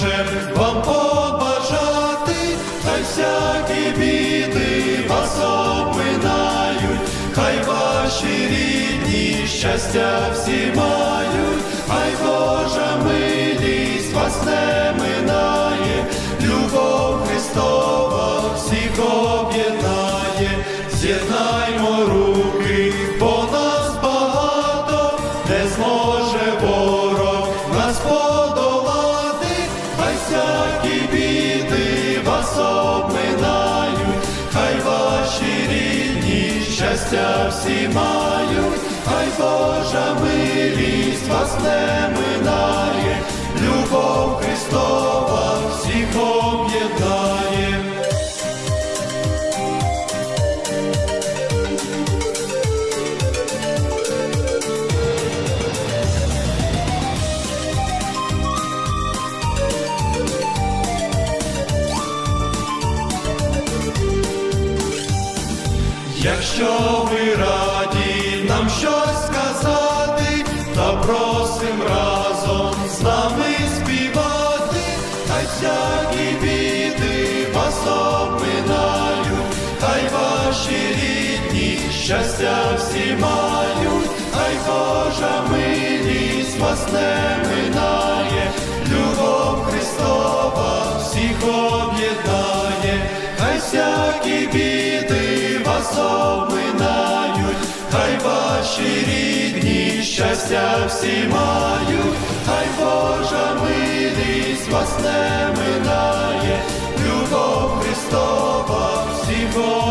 хочем вам побажати, хай всякі біди вас обминають, хай ваші рідні щастя всі мають, хай Божа милість вас не минає, любов Христова всіх об'єднає, з'єднаймо руки, бо нас багато, не зможе щастя всі мають, хай Божа милість вас не Якщо ви раді нам щось сказати, та просим разом з нами співати, хай всякі біди вас обминають, хай ваші рідні щастя всі мають, хай Божа милість вас не минає, любов Христова всіх об'єднає, хай всякі біди вас обминають, хай ваші рідні щастя всі мають, хай Божа милість вас не минає, любов Христова всі Бога.